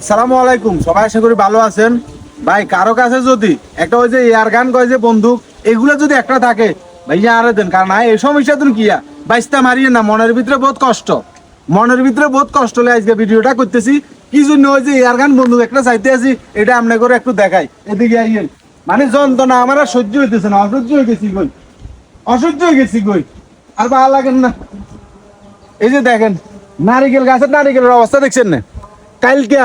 আসসালামু আলাইকুম, সবাই আশা করি ভালো আছেন। ভাই, কারও কাছে যদি একটা ওই যে এয়ার গান কয় যে, বন্দুক, এগুলো যদি একটা থাকে ভাইয়া আরে দেন, কারণ এই সমস্যা তুমি কিয়া বাইসটা মারিয়ে না, মনের ভিতরে বহুত কষ্ট। মনের ভিতরে বহুত কষ্ট হলে আজকে ভিডিওটা করতেছি। কি জন্য ওই যে এয়ার গান, বন্দুক একটা চাইতে আছি, এটা আমনে করে একটু দেখাই। এদিকে আইয়েন। মানে যন্ত্রণা, আমার আর সহ্য হইতেছে না, অসহ্য হয়ে গেছি কই? অসহ্য হয়ে গেছি কই? আর ভালো লাগেন না। এই যে দেখেন, নারিকেল গাছের নারিকেলের অবস্থা দেখছেন না? কালকে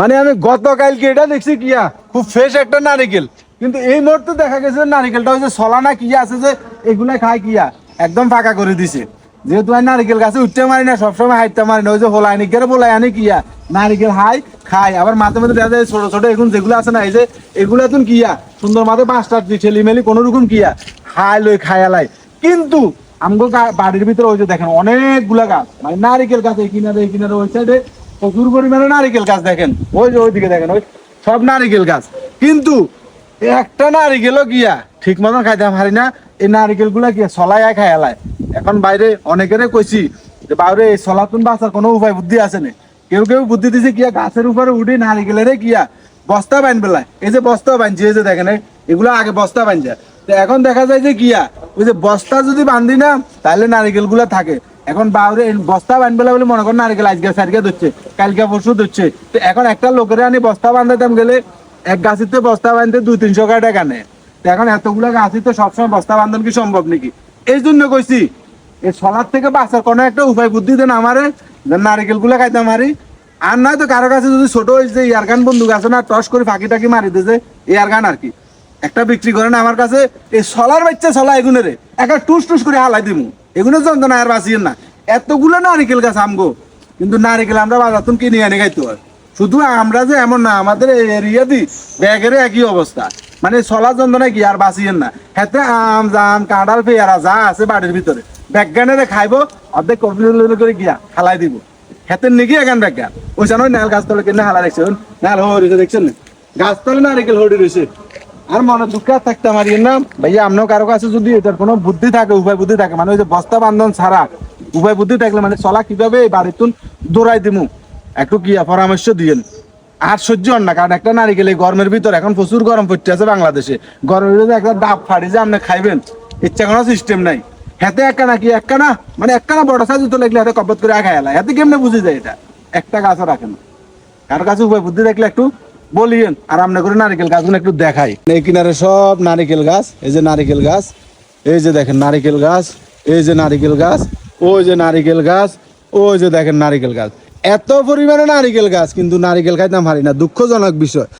মানে আমি গত কালকে এটা দেখছি কিয়া খুব ফ্রেশ একটা নারিকেল। কিন্তু এই মুহূর্তে দেখা গেছে নারিকেলটা হচ্ছে সলানা কি আছে যে এগুলা খায় কিয়া একদম ফাঁকা করে দিছে। যেহেতু আমি নারিকেল গাছে উঠতে মারি না, সবসময় হাইতে মারি না, ওই যে হোলাই নিকের বলাই আনি কিয়া নারিকেল হাই খাই আবার মাঝে মাঝে দেখা যায় ছোট ছোট এখন যেগুলো আছে না, এই যে এগুলো এখন কিয়া সুন্দর মাঝে পাঁচটা ঠেলি মেলি কোনো রকম কিয়া হাই লই খায়ালাই কিন্তু আমগো বাড়ির ভিতরে ওই যে দেখেন অনেকগুলা গাছ মানে নারিকেল গাছ এই কিনারে এই কিনারে ওই সাইডে প্রচুর পরিমাণে নারিকেল গাছ দেখেন। ওই যে ওইদিকে দেখেন, ওই সব নারিকেল গাছ। কিন্তু একটা নারিকেলও গিয়া ঠিক মতন খাইতে পারি না, এই নারিকেলগুলা গিয়া সলাই খাই এলায় এখন বাইরে অনেকেরে কইছি যে বাইরে এই সলাতুন বাঁচার কোনো উপায় বুদ্ধি আছে না? কেউ কেউ বুদ্ধি দিছে কিয়া গাছের উপরে উঠে নারিকেলের কিয়া বস্তা বাইন বেলায়। এই যে বস্তা বানছি এই যে দেখেন এগুলো আগে বস্তা বান যায়। তো এখন দেখা যায় যে কিয়া ওই যে বস্তা যদি বান্ধি না তাহলে নারিকেলগুলা থাকে। এখন বাউরে বস্তা বানবেলা বলে মনে করেন নারিকেল আজকে সারিকে ধরছে, কালকে পরশু ধরছে। তো এখন একটা লোকের আনি বস্তা বান্ধাতাম গেলে এক গাছিতে বস্তা বানতে দুই তিনশো টাকা নেয়। তো এখন এতগুলো গাছি তো সবসময় বস্তা বান্ধন কি সম্ভব নাকি? এই জন্য কইছি, এই সলার থেকে বাঁচার কোনো একটা উপায় বুদ্ধি দেন আমারে নারিকেলগুলা খাইতে মারি আর নয় তো কারও কাছে যদি ছোট হয়েছে ইয়ারগান বন্দুক আছে না টস করে ফাঁকি টাকি মারি দিয়েছে ইয়ারগান আর কি। একটা বিক্রি করেন আমার কাছে, এই সলার বাচ্চা সলা এগুনে রে একটা টুস টুস করে হালাই দিমু। এগুলো যন্ত্রণা আর বাঁচিয়েন না। এতগুলো নারিকেল গাছ আমগো, কিন্তু নারিকেল আমরা বাজার তুমি কিনে এনে খাইতে হয়। শুধু আমরা যে এমন না, আমাদের এই এরিয়া দি ব্যাগের একই অবস্থা। মানে সলা যন্ত্রণা কি আর বাঁচিয়েন না। হেতে আম, জাম, কাঁঠাল, পেয়ারা, যা আছে বাড়ির ভিতরে। ব্যাগানেরে খাইবো, অর্ধেক কমপ্লিট করে গিয়া খালাই দিব। হেতের নাকি এখান ব্যাগা ওই জানো নাল গাছ তলে কিনে হালা দেখছেন? নাল রয়েছে দেখছেন? না গাছ তলে নারিকেল হয়ে রয়েছে আর মনে দুঃখ থাকতে পারি না ভাইয়া, আপনার কারও কাছে যদি এটার কোনো বুদ্ধি থাকে, উপায় বুদ্ধি থাকে মানে ওই যে বস্তা বান্ধন ছাড়া উপায় বুদ্ধি থাকলে মানে চলা কীভাবে এই বাড়িতুন দৌড়াই দিমু। একটু কি পরামর্শ দিয়েন। আর সহ্য হন না, কারণ একটা নারিকেল এই গরমের ভিতর এখন প্রচুর গরম পড়তে আছে বাংলাদেশে। গরমের ভিতরে একটা ডাব ফাড়ি যে আপনি খাইবেন, ইচ্ছা কোনো সিস্টেম নাই। হাতে একটা নাকি একটা না মানে একটা না বড় সাইজ তো লাগলে হাতে কপত করে খাই এলা হাতে কেমনে বুঝে যায় এটা? একটা গাছও রাখে না। কার কাছে উপায় বুদ্ধি দেখলে একটু বলিয়েন, আর আমরা করে নারিকেল গাছগুলো একটু দেখাই। এই কিনারে সব নারিকেল গাছ, এই যে নারিকেল গাছ, এই যে দেখেন নারিকেল গাছ, এই যে নারিকেল গাছ, ওই যে নারিকেল গাছ, ওই যে দেখেন নারিকেল গাছ। এত পরিমাণে নারিকেল গাছ, কিন্তু নারিকেল খাইতাম হারি না, দুঃখজনক বিষয়।